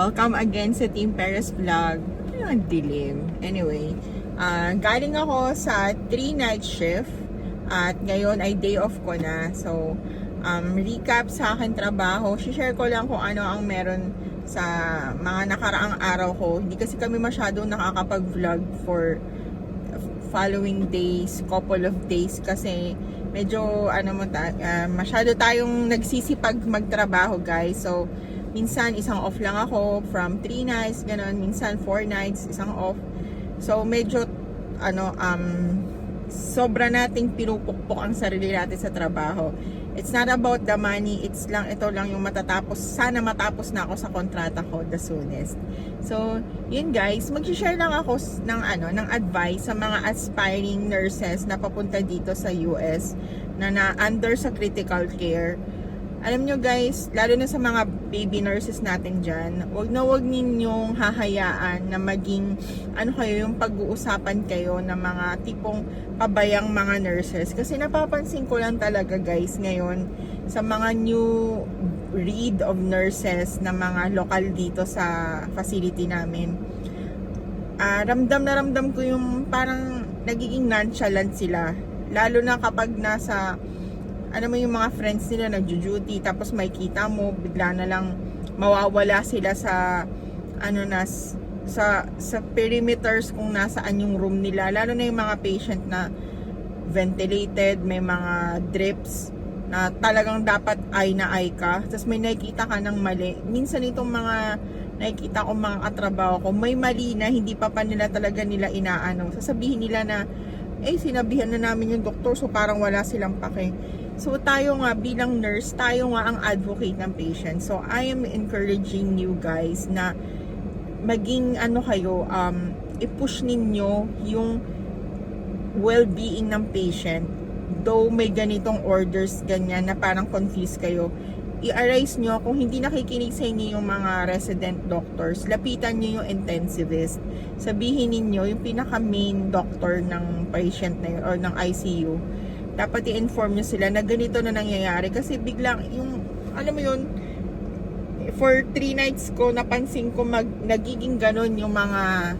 Welcome again sa Team Paris Vlog. Ano ang dilim? Anyway, ah, galing ako sa 3 night shift at ngayon ay day off ko na. So, um, recap sa akin trabaho. Share ko lang kung ano ang meron sa mga nakaraang araw ko. Hindi kasi kami masyadong nakakapag-vlog for following days, couple of days kasi medyo ano mo ta, ah, masyado tayong nagsisipag magtrabaho guys. So minsan isang off lang ako from 3 nights, ganun, minsan 4 nights, isang off. So medyo ano um sobra nating pinupukpok ang sarili natin sa trabaho. It's not about the money, it's lang ito lang yung matatapos. Sana matapos na ako sa kontrata ko the soonest. So, yun guys, mag-share lang ako ng ano, ng advice sa mga aspiring nurses na papunta dito sa US na na under sa critical care. Alam nyo guys, lalo na sa mga baby nurses natin dyan, wag na wag ninyong hahayaan na maging, ano kayo, yung pag-uusapan kayo ng mga tipong pabayang mga nurses. Kasi napapansin ko lang talaga guys ngayon sa mga new breed of nurses na mga lokal dito sa facility namin. Ah, ramdam na ramdam ko yung parang nagiging nonchalant sila. Lalo na kapag nasa ano mo yung mga friends nila nagjo-duty tapos may kita mo bigla na lang mawawala sila sa ano na sa sa perimeters kung nasaan yung room nila. Lalo na yung mga patient na ventilated may mga drips na talagang dapat eye na eye ka. Tapos may nakikita ka ng mali. Minsan itong mga nakikita ko mga katrabaho ko may mali na hindi pa pa nila talaga nila inaano. Sasabihin nila na eh sinabihan na namin yung doktor so parang wala silang pake So tayo nga bilang nurse, tayo nga ang advocate ng patient. So I am encouraging you guys na maging ano kayo, um, i-push ninyo yung well-being ng patient. Though may ganitong orders ganyan na parang confused kayo, i-arise nyo kung hindi nakikinig sa inyo yung mga resident doctors, lapitan nyo yung intensivist. Sabihin ninyo yung pinaka main doctor ng patient na yun or ng ICU dapat i-inform nyo sila na ganito na nangyayari. Kasi biglang yung alam mo yun for 3 nights ko napansin ko mag, nagiging ganon yung mga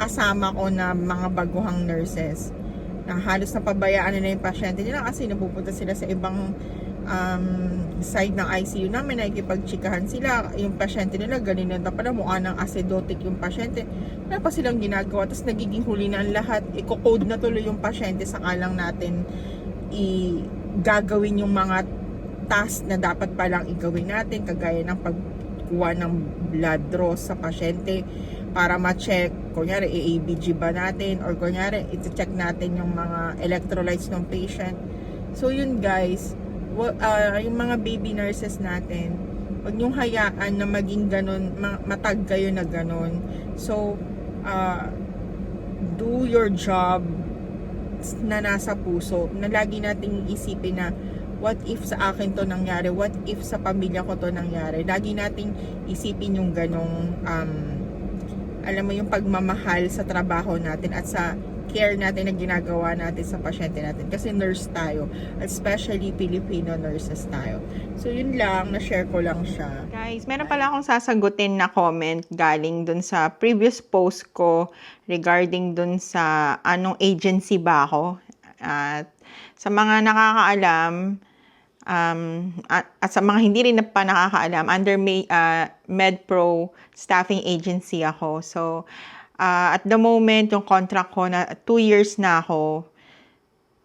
kasama ko na mga baguhang nurses. Na halos napabayaan na, na yung pasyente nila kasi napupunta sila sa ibang um, side ng ICU namin. Nakikipagchikahan sila. Yung pasyente nila ganun na pala mukha ng acidotic yung pasyente. Wala pa silang ginagawa. Tapos nagiging huli na ang lahat. I-code na tuloy yung pasyente. Saka lang natin i gagawin yung mga task na dapat palang igawin natin kagaya ng pagkuha ng blood draw sa pasyente para ma-check kunyari AABG ba natin or kunyari iti-check natin yung mga electrolytes ng patient. So yun guys ah, yung mga baby nurses natin huwag niyong hayaan na maging ganun ma- matag kayo na ganun. So ah, do your job na nasa puso na lagi nating isipin na what if sa akin to nangyari? What if sa pamilya ko to nangyari? Lagi nating isipin yung ganong um, alam mo yung pagmamahal sa trabaho natin at sa care natin na ginagawa natin sa pasyente natin. Kasi nurse tayo especially Filipino nurses tayo. So yun lang na-share ko lang siya. Guys meron pala akong sasagutin na comment galing dun sa previous post ko regarding dun sa anong agency ba ako. At sa mga nakakaalam um, at, at sa mga hindi rin na pa nakakaalam, under May, uh, MedPro staffing agency ako. So, uh, at the moment, yung contract ko na 2 years na ako,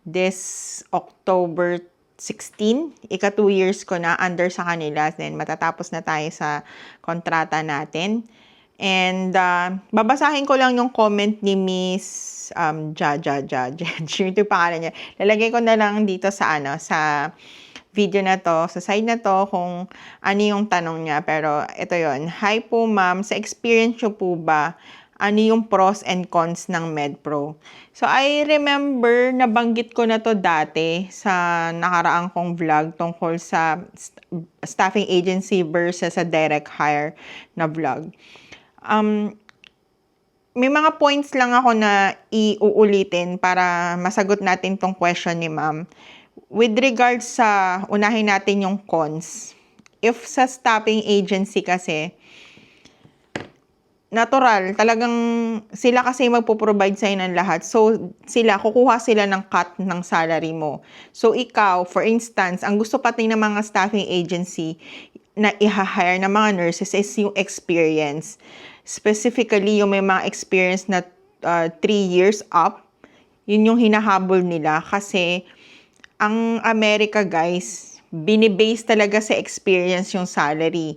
this October 16, ika 2 years ko na under sa kanila. Then, matatapos na tayo sa kontrata natin. And, uh, babasahin ko lang yung comment ni Miss um, Ja, Ja, Ja, Ja, ito yung pangalan niya. Lalagay ko na lang dito sa, ano, sa video na to, sa side na to, kung ano yung tanong niya. Pero ito yon Hi po ma'am, sa experience nyo po ba, ano yung pros and cons ng MedPro? So, I remember, nabanggit ko na to dati sa nakaraang kong vlog tungkol sa st- staffing agency versus sa direct hire na vlog. Um, may mga points lang ako na iuulitin para masagot natin tong question ni ma'am. With regards sa, unahin natin yung cons. If sa staffing agency kasi, natural, talagang sila kasi magpo-provide sa'yo ng lahat. So, sila, kukuha sila ng cut ng salary mo. So, ikaw, for instance, ang gusto pati ng mga staffing agency na i-hire ng mga nurses is yung experience. Specifically, yung may mga experience na 3 years up, yun yung hinahabol nila kasi ang America, guys, binibase talaga sa experience yung salary.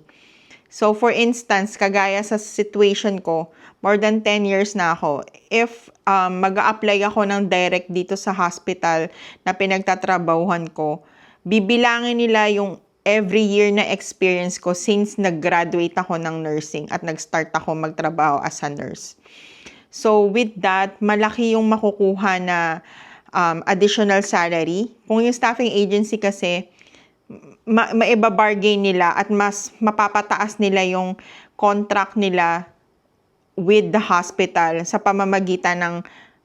So, for instance, kagaya sa situation ko, more than 10 years na ako. If um, mag apply ako ng direct dito sa hospital na pinagtatrabahuhan ko, bibilangin nila yung every year na experience ko since nag-graduate ako ng nursing at nag-start ako magtrabaho as a nurse. So, with that, malaki yung makukuha na um, additional salary. Kung yung staffing agency kasi, ma- maibabargain nila at mas mapapataas nila yung contract nila with the hospital sa pamamagitan ng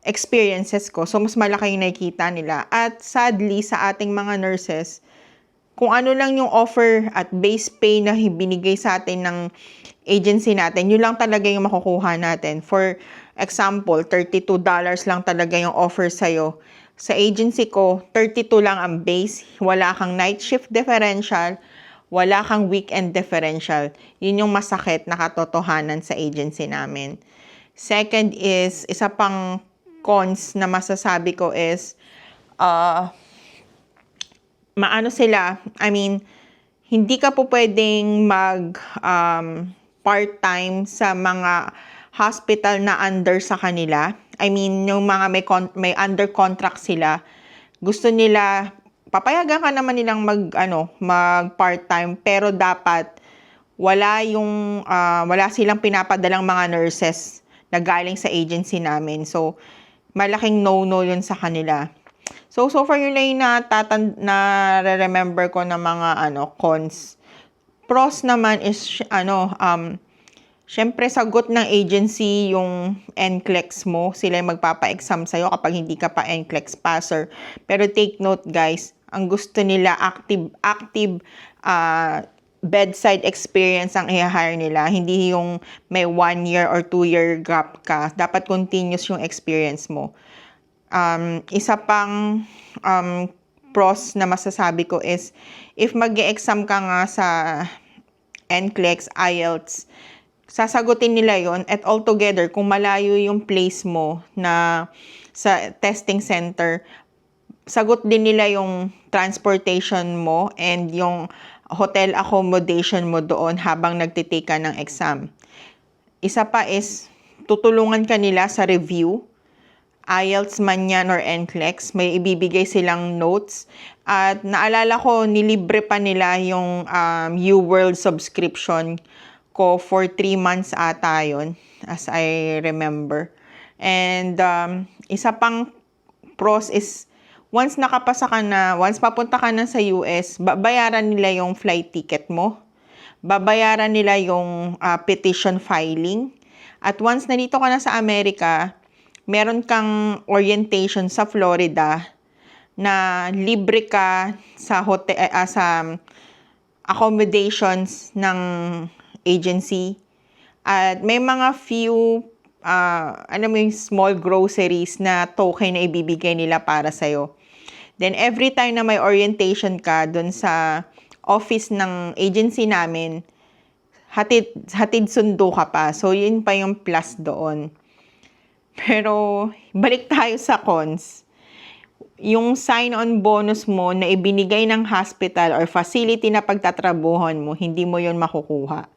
experiences ko. So, mas malaki yung nakikita nila. At sadly, sa ating mga nurses, kung ano lang yung offer at base pay na binigay sa atin ng agency natin, yun lang talaga yung makukuha natin. For example, $32 lang talaga yung offer sa'yo sa agency ko, 32 lang ang base. Wala kang night shift differential. Wala kang weekend differential. Yun yung masakit na katotohanan sa agency namin. Second is, isa pang cons na masasabi ko is, uh, maano sila, I mean, hindi ka po pwedeng mag um, part-time sa mga hospital na under sa kanila. I mean, yung mga may, con- may under contract sila, gusto nila, papayagan ka naman nilang mag, ano, mag part-time, pero dapat wala yung, uh, wala silang pinapadalang mga nurses na galing sa agency namin. So, malaking no-no yun sa kanila. So, so far yun na yung natatan- na remember ko ng mga ano, cons. Pros naman is, ano, um, Siyempre, sagot ng agency yung NCLEX mo. Sila yung magpapa-exam sa'yo kapag hindi ka pa NCLEX passer. Pero take note, guys, ang gusto nila active, active uh, bedside experience ang i-hire nila. Hindi yung may one year or two year gap ka. Dapat continuous yung experience mo. Um, isa pang um, pros na masasabi ko is if mag exam ka nga sa NCLEX, IELTS, sasagutin nila yon at altogether kung malayo yung place mo na sa testing center, sagot din nila yung transportation mo and yung hotel accommodation mo doon habang nagtitake ka ng exam. Isa pa is, tutulungan ka nila sa review. IELTS man yan or NCLEX, may ibibigay silang notes. At naalala ko, nilibre pa nila yung um, U-World subscription ko for 3 months ata yun, as I remember. And um, isa pang pros is, once nakapasa ka na, once papunta ka na sa US, babayaran nila yung flight ticket mo. Babayaran nila yung uh, petition filing. At once na dito ka na sa Amerika, meron kang orientation sa Florida na libre ka sa hotel uh, sa accommodations ng agency. At may mga few, uh, ano mo yung small groceries na token na ibibigay nila para sa'yo. Then every time na may orientation ka dun sa office ng agency namin, hatid, hatid sundo ka pa. So, yun pa yung plus doon. Pero, balik tayo sa cons yung sign-on bonus mo na ibinigay ng hospital or facility na pagtatrabuhan mo, hindi mo yon makukuha.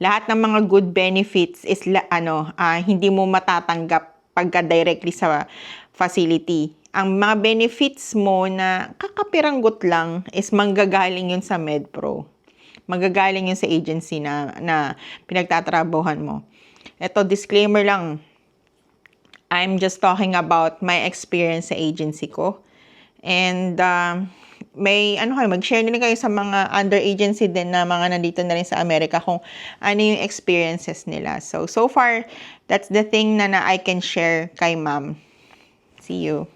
Lahat ng mga good benefits is ano, uh, hindi mo matatanggap pagka directly sa facility. Ang mga benefits mo na kakapiranggot lang is manggagaling yun sa MedPro. Manggagaling yun sa agency na, na pinagtatrabuhan mo. Ito, disclaimer lang. I'm just talking about my experience sa agency ko. And uh, may ano kayo, mag-share din kayo sa mga under agency din na mga nandito na rin sa Amerika kung ano yung experiences nila. So, so far, that's the thing na, na I can share kay ma'am. See you.